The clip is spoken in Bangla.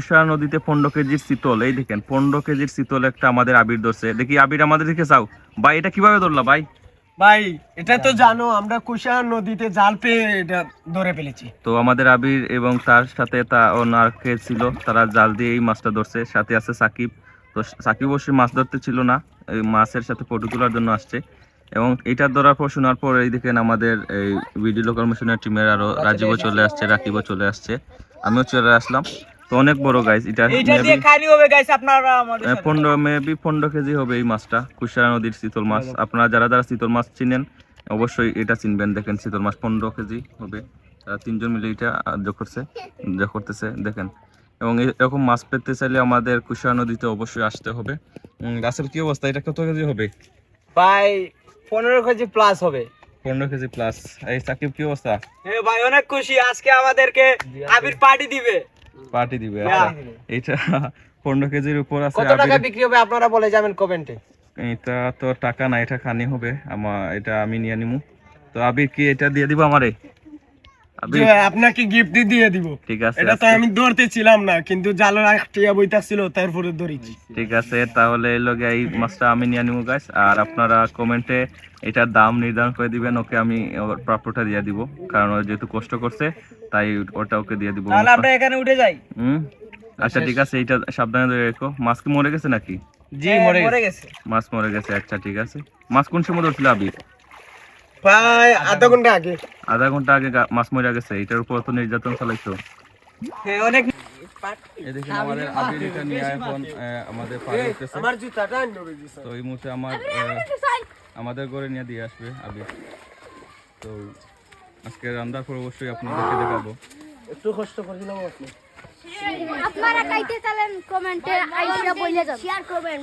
কুশারা নদীতে পনেরো কেজির শীতল এই দেখেন পনেরো কেজির শীতল একটা আমাদের আবির ধরছে। দেখি আবির আমাদের দিকে চাও ভাই এটা কীভাবে ধরলা ভাই? ভাই এটা তো জানো আমরা কুশা নদীতে জাল পেয়ে এটা ধরে ফেলেছি। তো আমাদের আবির এবং তার সাথে তা ওনার কে ছিল তারা জাল দিয়ে এই মাছটা ধরছে। সাথে আছে সাকিব। তো সাকিব অবশ্যই মাছ ধরতে ছিল না এই মাছের সাথে ফটো তোলার জন্য আসছে। এবং এটা ধরার পর শোনার পর এই দেখেন আমাদের এই ভিডিও লোকাল মিশনের টিমের আরও রাজীবও চলে আসছে রাকিবও চলে আসছে। আমিও চলে আসলাম। তো অনেক বড় গাইস এটা এইটা দিয়ে maybe- হবে গাইস আপনারা আমাদের আহ, সাথে। পনেরো মেবি পনেরো কেজি হবে এই মাছটা কুশারা নদীর শীতল মাছ। আপনারা যারা যারা শীতল মাছ চিনেন অবশ্যই এটা চিনবেন। দেখেন শীতল মাছ পনেরো কেজি হবে। তারা তিনজন মিলে এটা যোগ করছে যোগ করতেছে দেখেন। এবং এরকম মাছ পেতে চাইলে আমাদের কুশারা নদীতে অবশ্যই আসতে হবে। রাসেল কি অবস্থা? এটা কত কেজি হবে? ভাই পনেরো কেজি প্লাস হবে। পনেরো কেজি প্লাস এই সাকিব কি অবস্থা? ভাই অনেক খুশি। আজকে আমাদেরকে আবির পার্টি দিবে। পার্টি দিবে এটা আচ্ছা। এইটা পনেরো কেজির উপর আছে কত টাকা বিক্রি হবে আপনারা বলে যাবেন কমেন্টে? এটা তো টাকা না এটা খানি হবে আমার এটা আমি নিয়ে নিমু। তো আবির কি এটা দিয়ে দিব আমারে? আপনাকে গিফট দিয়ে দিব। ঠিক আছে এটা তো আমি ধরতে ছিলাম না কিন্তু জালের টিয়া বইতা ছিল তারপরে ধরেছি। ঠিক আছে তাহলে এই লগে এই মাছটা আমি নিয়ে নিবো গাইস আর আপনারা কমেন্টে এটার দাম নির্ধারণ করে দিবেন ওকে আমি ওর প্রাপ্যটা দিয়ে দিব কারণ ও যেহেতু কষ্ট করছে তাই ওটা ওকে দিয়ে দিব। তাহলে আমরা এখানে উঠে যাই। হুম? আচ্ছা ঠিক আছে এটা সাবধানে ধরে রেখো। মাছ কি মরে গেছে নাকি? জি হ্যাঁ, মরে মরে গেছে। মাছ মরে গেছে আচ্ছা ঠিক আছে। মাছ কোন সময় ধরছিল আবির? প্রায় আধা ঘণ্টা আগে। আধা ঘণ্টা আগে মাছ মরে গেছে এটার উপর তো নির্যাতন চালাইছো। অনেক এদিকে আমাদের আবির এটা নিয়ে এখন আমাদের পাড়ে উঠতেছে। আমার জুতাটা নড়ে দিছে। তো এই মুহূর্তে আমার আমাদের ঘরে নিয়ে দিয়ে আসবে আবির। তো আজকে রান্নার পর অবশ্যই আপনাদেরকে দেখাবো। একটু কষ্ট করেছিলাম আপনি। আপনারা কাইতে চালেন কমেন্টে আইসা বলে যান। শেয়ার করবেন